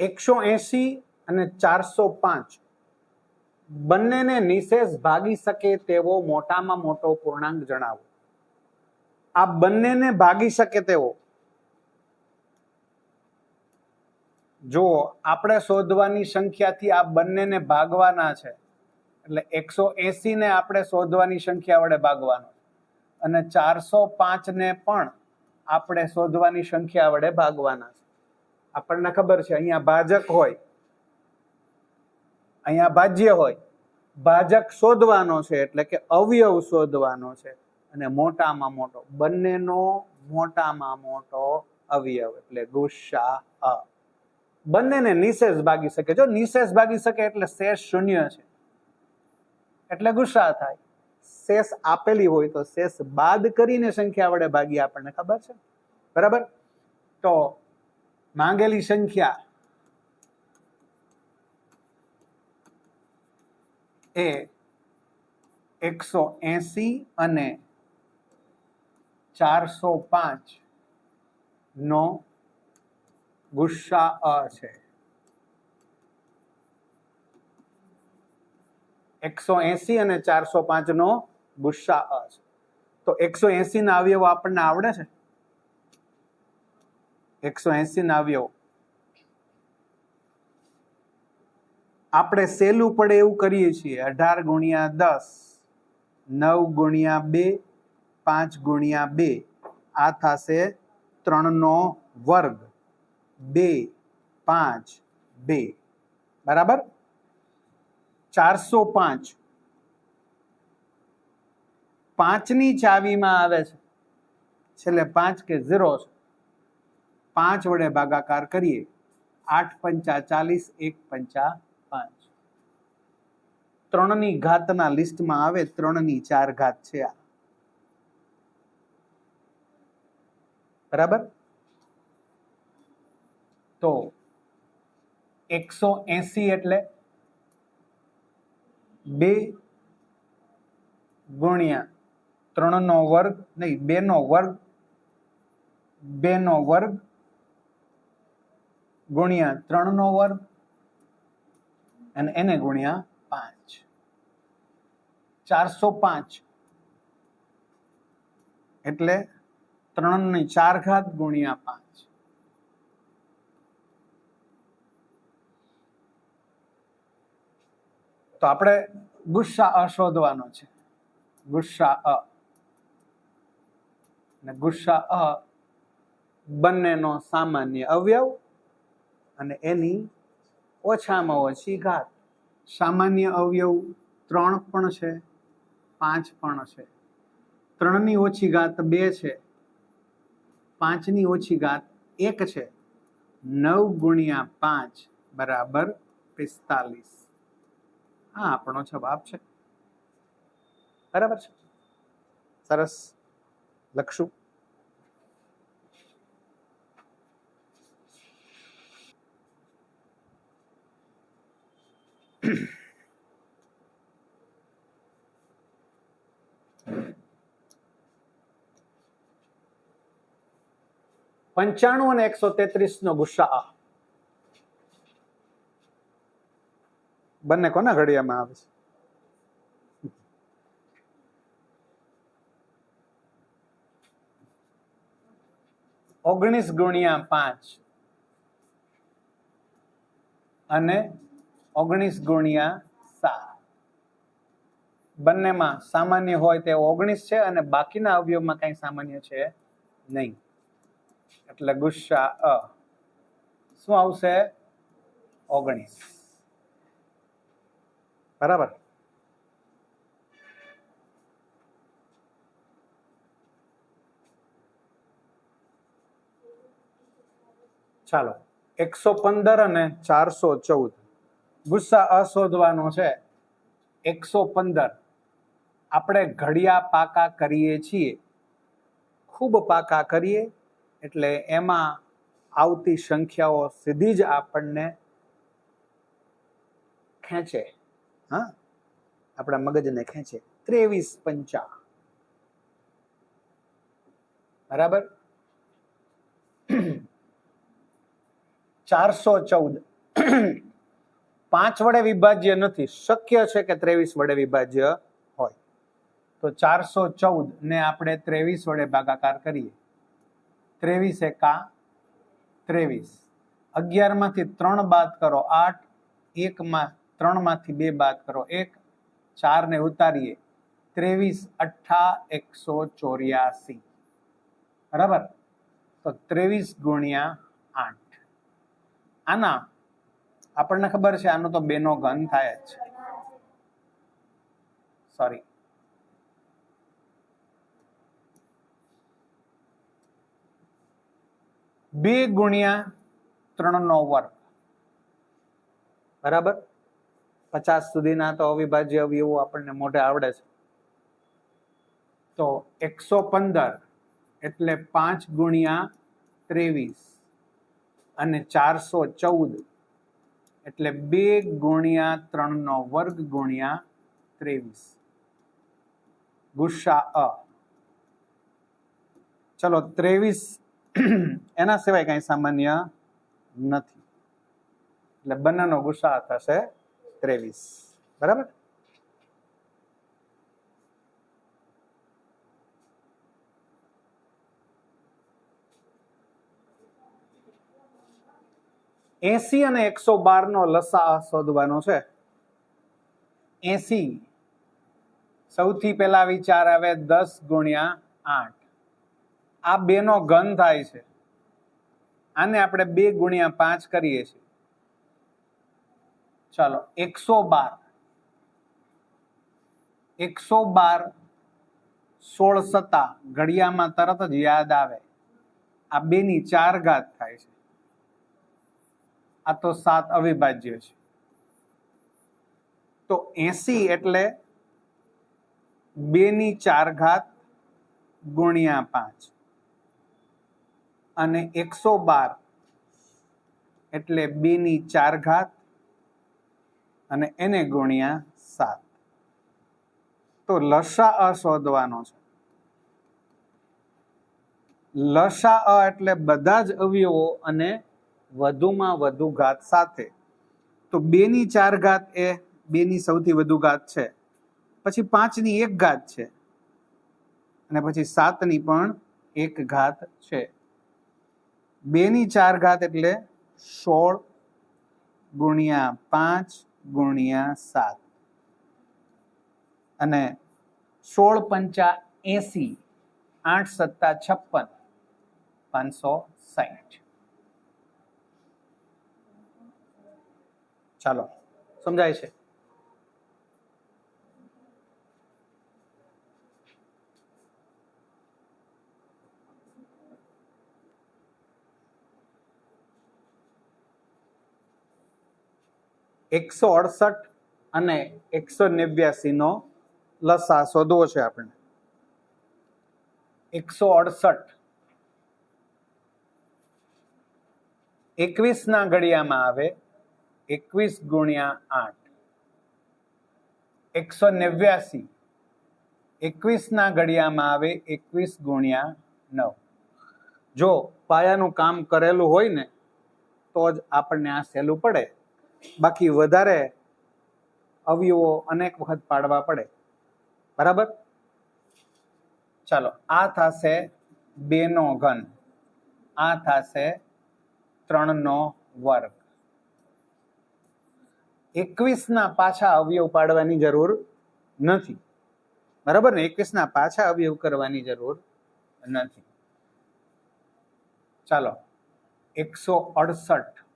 એકસો એસી અને ચારસો પાંચ. બંનેને નિશેષ ભાગી શકે તેવો મોટામાં મોટો પૂર્ણાંક જણાવો. આ બંનેને ભાગી શકે તેવો. જો આપણે શોધવાની સંખ્યાથી આ બંનેને ભાગવાના છે. એટલે એકસો એસી ને આપણે શોધવાની સંખ્યા વડે ભાગવાનો. અને ચારસો પાંચ ને પણ આપણે શોધવાની સંખ્યા વડે ભાગવાના છે. આપણને ખબર છે, અહીંયા ભાજક હોય, અહીંયા ભાજ્ય હોય, ભાજક શોધવાનો છે એટલે કે અવયવ શોધવાનો છે અને મોટામાં મોટો, બંનેનો મોટામાં મોટો અવયવ એટલે ગુસ્સા, અ. બંનેને નિશેષ ભાગી શકે. જો નિશેષ ભાગી શકે એટલે શેષ શૂન્ય છે. એટલે ગુસ્સા થાય. શેષ આપેલી હોય તો શેષ બાદ કરીને સંખ્યા વડે ભાગી આપણને ખબર છે? બરાબર? તો માંગેલી સંખ્યા એ એકસો એસી અને ચારસો પાંચ નો ગુસ્સા અ છે. એકસો એસી અને ચારસો પાંચ નો ગુસ્સા અ છે. તો એકસો એસી ના અવયવો આપણને આવડે છે? એકસો એસી ના અવયવો આપણે સહેલું પડે એવું કરીએ છીએ. અઢાર ગુણ્યા દસ, નવ ગુણ્યા બે, પાંચ ગુણ્યા બે. આ થશે ત્રણનો વર્ગ. બે, પાંચ, બે. બરાબર? ચારસો પાંચ. પાંચની ચાવીમાં આવે છે. છેલ્લે પાંચ કે ઝીરો છે. પાંચ વડે ભાગાકાર કરીએ, આઠ પંચા ચાલીસ, એક પંચા પાંચ. ત્રણની ઘાતના લિસ્ટમાં આવે, ત્રણની ચાર ઘાત છે આ. બરાબર? તો એકસો એસી એટલે બે ગુણ્યા ત્રણનો વર્ગ, નહીં બે નો વર્ગ બે નો વર્ગ ગુણ્યા ત્રણનો વર્ગ અને એને ગુણ્યા પાંચ. ચારસો પાંચ. એટલે ત્રણની ચાર ઘાત ગુણ્યા પાંચ. તો આપણે ગુસ્સા અ શોધવાનો છે. ગુસ્સા અ. ગુસ્સા અ બંનેનો સામાન્ય અવયવ અને એની ઓછામાં ઓછી ઘાત. સામાન્ય અવયવ ત્રણ પણ છે, પાંચ પણ છે. ત્રણની ઓછી ઘાત બે છે, પાંચની ઓછી ઘાત એક છે. નવ ગુણ્યા પાંચ બરાબર પિસ્તાલીસ. હા આપણો જવાબ છે. બરાબર છે? સરસ. લખશું. પંચાણું અને એકસો તેત્રીસ નો ગુસ્સા બંને કોના ઘડિયામાં આવે છે? ઓગણીસ ગુણ્યા પાંચ અને ઓગણીસ ગુણ્યા સાત. બંનેમાં સામાન્ય હોય તે ઓગણીસ છે અને બાકીના અવયવમાં કઈ સામાન્ય છે નહીં. એટલે ગુસ્સા અ. શું આવશે? ઓગણીસ. બરાબર? ચાલો. એકસો પંદર અને ચારસો ચૌદ. ગુસ્સા અશોધવાનો છે. એકસો પંદર. આપણે ઘડિયા પાકા કરીએ છીએ. ખૂબ પાકા કરીએ. એટલે એમાં આવતી સંખ્યાઓ સીધી જ આપણને ખેંચે. હા? આપણા મગજને ખેંચે. ત્રેવીસ પંચા. બરાબર? ચારસો ચૌદ. પાંચ વડે વિભાજ્ય નથી. શક્ય છે કે ત્રેવીસ વડે વિભાજ્ય હોય. તો ચારસો ચૌદ ને આપણે ત્રેવીસ વડે ભાગાકાર કરીએ. ત્રેવીસ એકા ત્રેવીસ. અગિયારમાંથી ત્રણ બાદ કરો આઠ, એકમાં ત્રણમાંથી બે બાદ કરો એક ચાર ને ઉતારીએ. ત્રેવીસ અઠ્ઠા એકસો ચોર્યાસી. બરાબર? તો ત્રેવીસ ગુણ્યા આઠ. આના, આપણને ખબર છે, આનો તો બેનો ઘન થાય જ. સોરી બે ગુણ્યા ત્રણનો વર્ગ. બરાબર? પચાસ સુધીના તો અવિભાજ્ય અવયવો આપણને મોઢે આવડે છે. તો એકસો પંદર એટલે પાંચ ગુણ્યા ત્રેવીસ અને ચારસો ચૌદ એટલે બે ગુણ્યા ત્રણનો વર્ગ ગુણ્યા ત્રેવીસ. ગુસ્સા અ. ચલો ત્રેવીસ એના સિવાય કઈ સામાન્ય નથી. એટલે બંનેનો ગુસ્સા થશે ત્રેવીસ. બરાબર? એસી અને એકસો બાર નો લસા શોધવાનો છે. એસી. સૌથી પહેલા વિચાર આવે દસ ગુણ્યા આઠ. આ બે નો ઘન થાય છે. આને આપણે બે ગુણ્યા પાંચ કરીએ છીએ. ચાલો, એકસો બાર. એકસો બાર સોળ સત્તા ઘડિયામાં તરત જ યાદ આવે. આ બે ની ચાર ઘાત થાય છે. આ તો સાત અવિભાજ્ય છે. તો એસી એટલે બે ની ચાર ઘાત ગુણ્યા પાંચ. અને એકસો બાર એટલે બે ની ચાર ઘાત અને એને ગુણ્યા સાત. તો લસા શોધવાનો છે. લસા એટલે બધા જ અવયવો અને વધુમાં વધુ ઘાત સાથે. તો બે ની ચાર ઘાત એ બે ની સૌથી વધુ ઘાત છે. પછી પાંચની એક ઘાત છે. અને પછી સાતની પણ એક ઘાત છે. બે ની ચાર ઘાત એટલે સોળ ગુણ્યા પાંચ ગુણ્યા સાત. અને સોળ પંચા એસી, આઠ સત્તા છપ્પન, પાંચસો સાઠ ચાલો, સમજાય છે? એકસો અડસઠ અને એકસો નેવ્યાસીનો લસા શોધવો છે આપણે. એકસો અડસઠ. એકવીસના ઘડિયામાં આવે એકવીસ ગુણ્યા આઠ. એકસો નેવ્યાસી. એકવીસના ઘડિયામાં આવે એકવીસ ગુણ્યા નવ. જો પાયાનું કામ કરેલું હોય ને, તો જ આપણને આ સહેલું પડે. બાકી વધારે અવયવો અનેક વખત પાડવા પડે. બરાબર? ચાલો, આ થશે બે નો ઘન. આ થશે ત્રણ નો વર્ગ. એકવીસ ના પાછા અવયવ પાડવાની જરૂર નથી. બરાબર ને? એકવીસ ના પાછા અવયવ કરવાની જરૂર નથી. ચાલો, એકસો અડસઠ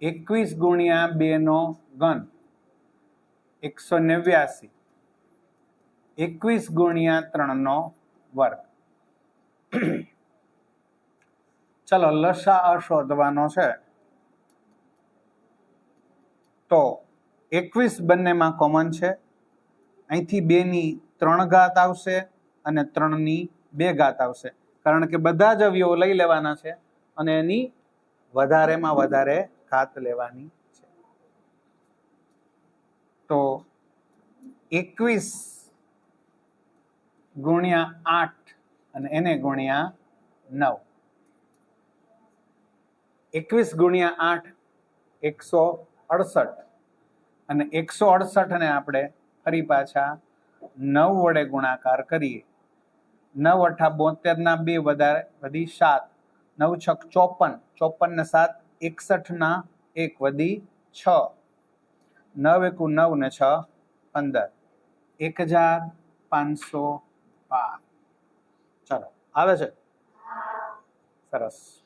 એકવીસ ગુણ્યા બે નો ઘન. એકસો નેવ્યાસી. એકવીસ ગુણ્યા ત્રણ નો વર્ગ. ચલો, લસા શોધવાનો છે. તો એકવીસ બંનેમાં કોમન છે. અહીંથી બે ની ત્રણ ઘાત આવશે અને ત્રણની બે ઘાત આવશે. કારણ કે બધા જ અવયવો લઈ લેવાના છે અને એની વધારેમાં વધારે ઘાત લેવાની છે. તો એકવીસ ગુણ્યા આઠ અને એને ગુણ્યા નવ. એકવીસ ગુણ્યા આઠ એકસો અડસઠ. અને એકસો અડસઠને આપણે ફરી પાછા નવ વડે ગુણાકાર કરીએ. નવ અઠા બોતેર ના બે વધારે વધી સાત. નવ છક ચોપન. ચોપન ને સાત એકસઠ ના એક વધી છ. નવ એકુ નવ ને છ, પંદર. એક હજાર પાંચસો બાર. ચાલો, આવે છે? સરસ.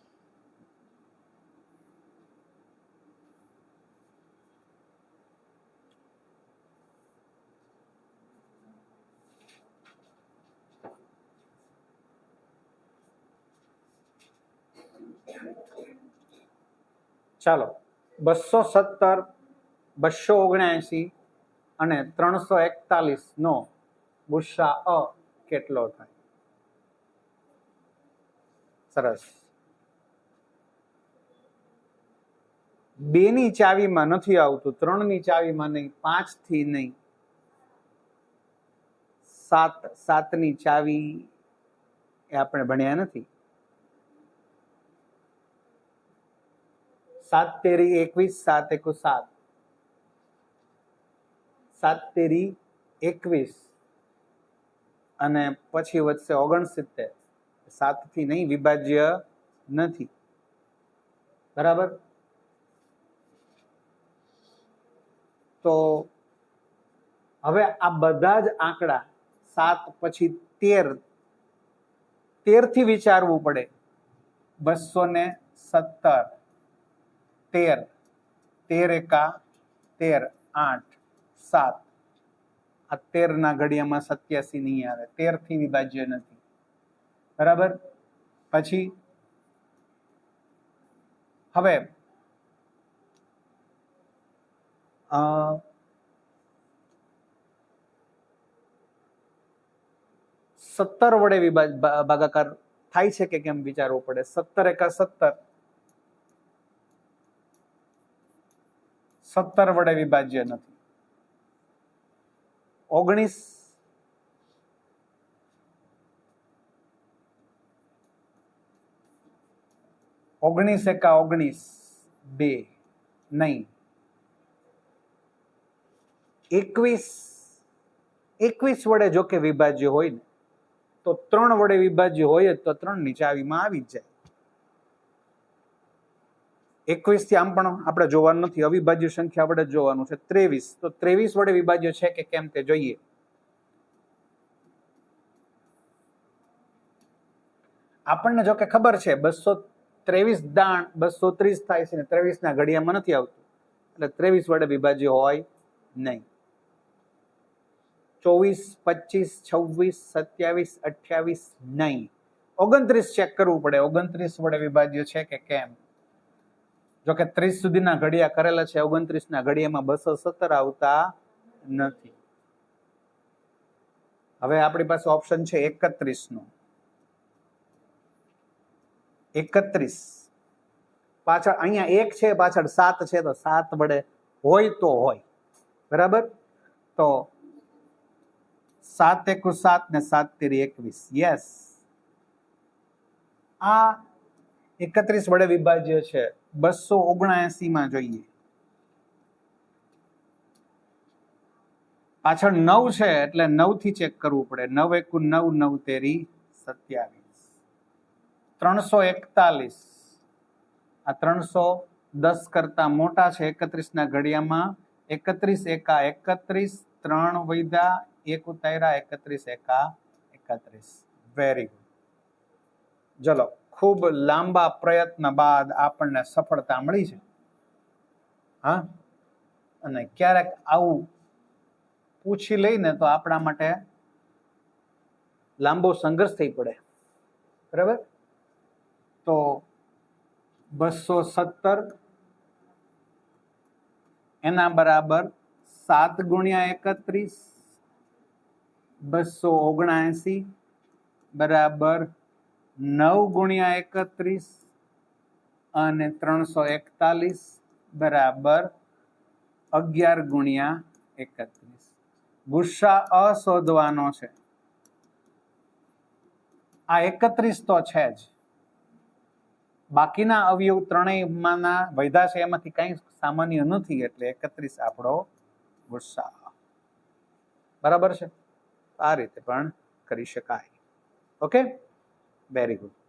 ચાલો, બસો સત્તર, બસો ઓગણએંસી અને ત્રણસો એકતાલીસ નો ગુસ્સા અ કેટલો થાય? સરસ. બે ની ચાવીમાં નથી આવતું ત્રણની ચાવીમાં નહીં પાંચથી નહીં. સાત, સાતની ચાવી એ આપણે ભણ્યા નથી. સાત તેરી એકવીસ સાત એકુ સાત સાત તેરી એકવીસ અને પછી વધશે ઓગણસિત્તેર. સાતથી નહીં, વિભાજ્ય નથી. બરાબર? તો હવે આ બધા જ આંકડા સાત પછી તેર. તેરથી વિચારવું પડે. બસો ને સત્તર. તેર તેર એકા તેર આઠ સાત આ તેર ના ઘડિયામાં સત્યાસી નહીં આવે તેરથી વિભાજ્ય નથી બરાબર પછી હવે અ, સત્તર વડે વિભાજ ભા- ભાગાકાર થાય છે કે કેમ વિચારવું પડે સત્તર એકા સત્તર સત્તર વડે વિભાજ્ય નથી. ઓગણીસ ઓગણીસ એકા ઓગણીસ, બે, નહીં. એકવીસ એકવીસ વડે જો કે વિભાજ્ય હોય ને, તો ત્રણ વડે વિભાજ્ય હોય જ તો ત્રણની ચાવીમાં આવી જ જાય. એકવીસથી આમ પણ આપણે જોવાનું નથી. અવિભાજ્ય સંખ્યા વડે જોવાનું છે. ત્રેવીસ. તો ત્રેવીસ વડે વિભાજ્ય છે કે કેમ તે જોઈએ. આપણને જો કે ખબર છે, બસો ત્રેવીસ દાણ બસો ત્રીસ થાય છે ને ત્રેવીસ ના ઘડિયામાં નથી આવતું. એટલે ત્રેવીસ વડે વિભાજ્ય હોય નહીં. ચોવીસ, પચીસ, છવ્વીસ, સત્યાવીસ, અઠ્યાવીસ નહીં. ઓગણત્રીસ ચેક કરવું પડે. ઓગણત્રીસ વડે વિભાજ્ય છે કે કેમ? જો કે ત્રીસ સુધીના ઘડિયા કરેલા છે ઓગણત્રીસ ના ઘડિયામાં બસો સત્તર આવતા નથી. હવે આપણી પાસે ઓપ્શન છે એકત્રીસ નો એકત્રીસ. પાછળ અહીંયા એક છે, પાછળ સાત છે, તો સાત વડે હોય તો હોય. બરાબર? તો સાત એકુ સાત ને સાત તેરી એકવીસ. યસ આ એકત્રીસ વડે વિભાજ્ય છે. બસો ઓગણએસી માં જોઈએ. પાછળ નવ છે, એટલે નવથી ચેક કરવું પડે. નવ એકુ નવ નવ તેરી સત્યાવીસ. ત્રણસો એકતાલીસ. આ ત્રણસો દસ કરતા મોટા છે એકત્રીસ ના ઘડિયામાં એકત્રીસ એકા એકત્રીસ, ત્રણ વૈદા એક ઉતાર્યા, એકત્રીસ એકા એકત્રીસ. વેરી ગુડ ચલો. ખૂબ લાંબા પ્રયત્ન બાદ આપણને સફળતા મળી છે. હા? અને ક્યારેક આવું પૂછી લઈને તો આપણા માટે લાંબો સંઘર્ષ થઈ પડે. બરાબર? તો બસો સત્તર એના બરાબર સાત ગુણ્યા એકત્રીસ, બસો ઓગણએંસી બરાબર નવ ગુણ્યા એકત્રીસ અને ત્રણસો એકતાલીસ બરાબર અગિયાર ગુણ્યા એકત્રીસ. ગુસ્સા અશોધવાનો છે. આ એકત્રીસ તો છે જ. બાકીના અવયવ ત્રણેયમાંના વૈધા છે, એમાંથી કંઈ સામાન્ય નથી એટલે એકત્રીસ આપણો ગુસ્સા. બરાબર છે? આ રીતે પણ કરી શકાય. ઓકે? Very good